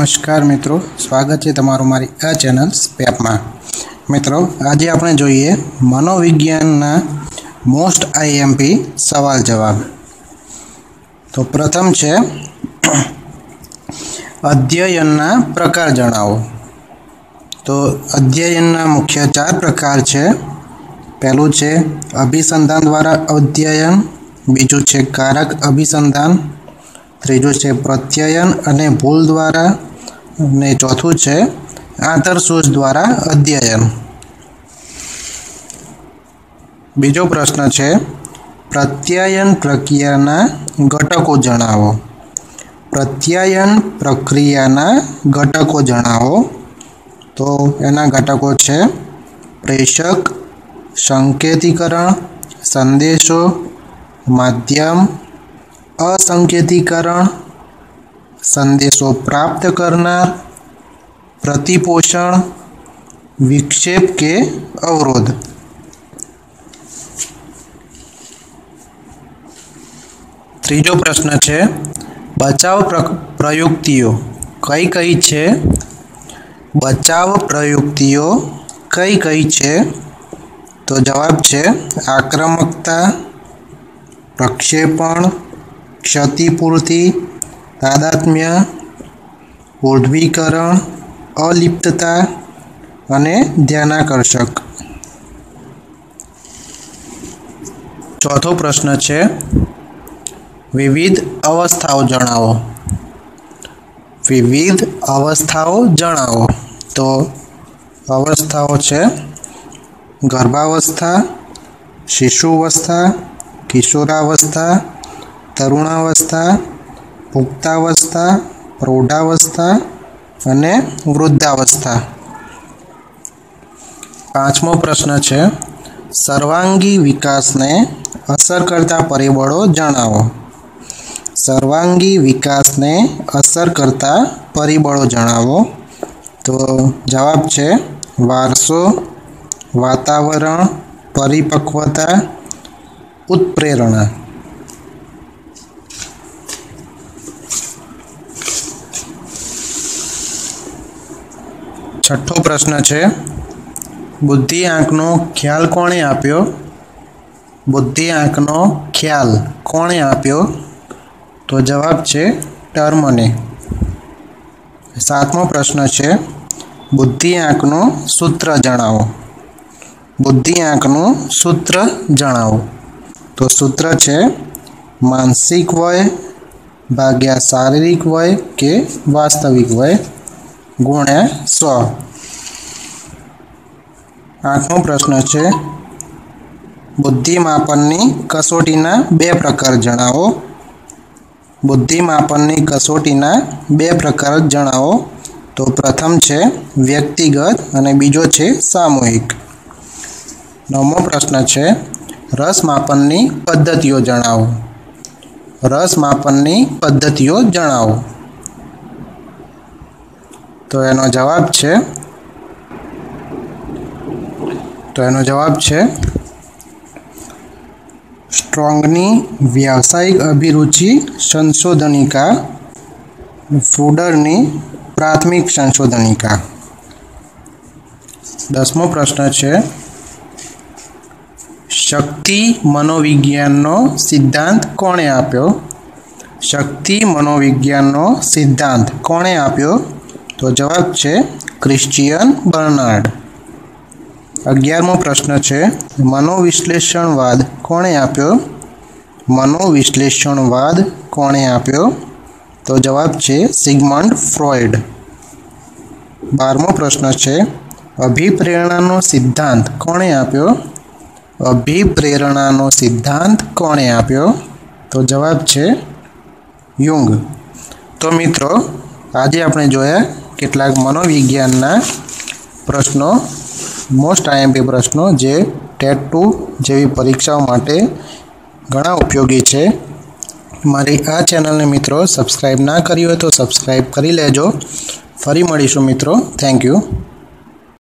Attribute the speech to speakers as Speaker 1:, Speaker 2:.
Speaker 1: નમસ્કાર મિત્રો, સ્વાગત છે તમારું મારી આ ચેનલ સ્પેપમાં. મિત્રો, આજે આપણે જોઈએ મનોવિજ્ઞાનના મોસ્ટ આઈએમપી સવાલ જવાબ. તો પ્રથમ છે, અધ્યયનના પ્રકાર જણાવો. તો અધ્યયનના મુખ્ય ચાર પ્રકાર છે. પહેલું છે અભિસંધાન દ્વારા અધ્યયન, બીજું છે કારક અભિસંધાન ત્રીજું છે પ્રત્યયન અને ભૂલ દ્વારા, અને ચોથું છે આંતરસૂઝ દ્વારા અધ્યયન. બીજો પ્રશ્ન છે, પ્રત્યાયન પ્રક્રિયાના ઘટકો જણાવો. પ્રત્યાયન પ્રક્રિયાના ઘટકો જણાવો. તો એના ઘટકો છે, પ્રેષક, સંકેતીકરણ, સંદેશો, માધ્યમ અસંકેતીકરણ, સંદેશો પ્રાપ્ત કરનાર, પ્રતિપોષણ, વિક્ષેપ કે અવરોધ. ત્રીજો પ્રશ્ન છે, બચાવ પ્રયુક્તિઓ કઈ કઈ છે? બચાવ પ્રયુક્તિઓ કઈ કઈ છે? તો જવાબ છે, આક્રમકતા, પ્રક્ષેપણ ક્ષતિપૂર્તિ, તાદાત્મ્ય, ઉર્ધ્વીકરણ, અલિપ્તતા અને ધ્યાનાકર્ષક. ચોથો પ્રશ્ન છે, વિવિધ અવસ્થાઓ જણાવો. વિવિધ અવસ્થાઓ જણાવો. તો અવસ્થાઓ છે, ગર્ભાવસ્થા, શિશુવસ્થા, કિશોરાવસ્થા તરુણાવસ્થા, પુખ્તાવસ્થા, પ્રૌઢાવસ્થા અને વૃદ્ધાવસ્થા. પાંચમો પ્રશ્ન છે, સર્વાંગી વિકાસને અસર કરતા પરિબળો જણાવો. સર્વાંગી વિકાસને અસર કરતા પરિબળો જણાવો. તો જવાબ છે, વારસો, વાતાવરણ, પરિપક્વતા, ઉત્પ્રેરણા. છઠ્ઠો પ્રશ્ન છે. બુદ્ધિ આંકનો ખ્યાલ કોણે આપ્યો? બુદ્ધિ આંકનો ખ્યાલ કોણે આપ્યો? તો જવાબ છે ટર્મને. સાતમો પ્રશ્ન છે, બુદ્ધિ આંકનું સૂત્ર જણાવો. બુદ્ધિ આંકનું સૂત્ર જણાવો. તો સૂત્ર છે, માનસિક વય ભાગ્યા શારીરિક વય કે વાસ્તવિક વય ગુણ્યા સો. આઠમો પ્રશ્ન છે, બુદ્ધિમાપનની કસોટીના બે પ્રકાર જણાવો. બુદ્ધિમાપનની કસોટીના બે પ્રકાર જણાવો. તો પ્રથમ છે, વ્યક્તિગત અને બીજો છે, સામૂહિક. નવમો પ્રશ્ન છે રસ માપનની પદ્ધતિઓ જણાવો. રસ માપનની પદ્ધતિઓ જણાવો. તો એનો જવાબ છે, તો એનો જવાબ છે, સ્ટ્રોંગની વ્યાવસાયિક અભિરુચિ સંશોધનિકા ફૂડરની પ્રાથમિક સંશોધનિકા. દસમો પ્રશ્ન છે, શક્તિ મનોવિજ્ઞાનનો સિદ્ધાંત કોણે આપ્યો? શક્તિ મનોવિજ્ઞાનનો સિદ્ધાંત કોણે આપ્યો? તો જવાબ છે ક્રિશ્ચિયન બર્નાર્ડ. અગિયારમો પ્રશ્ન છે, મનોવિશ્લેષણવાદ કોણે આપ્યો? મનોવિશ્લેષણવાદ કોણે આપ્યો? તો જવાબ છે સિગમંડ ફ્રોઇડ. બારમો પ્રશ્ન છે, અભિપ્રેરણાનો સિદ્ધાંત કોણે આપ્યો? અભિપ્રેરણાનો સિદ્ધાંત કોણે આપ્યો? તો જવાબ છે યુંગ. તો મિત્રો, આજે આપણે જોયા કેટલાક મનોવિજ્ઞાનના પ્રશ્નો મોસ્ટ આઈએમપી પ્રશ્નો જે ટેટ ટુ જેવી પરીક્ષાઓ માટે ઘણા ઉપયોગી છે. મારી આ ચેનલને મિત્રો સબસ્ક્રાઈબ ના કરી હોય તો સબસ્ક્રાઈબ કરી લેજો. ફરી મળીશું મિત્રો. Thank you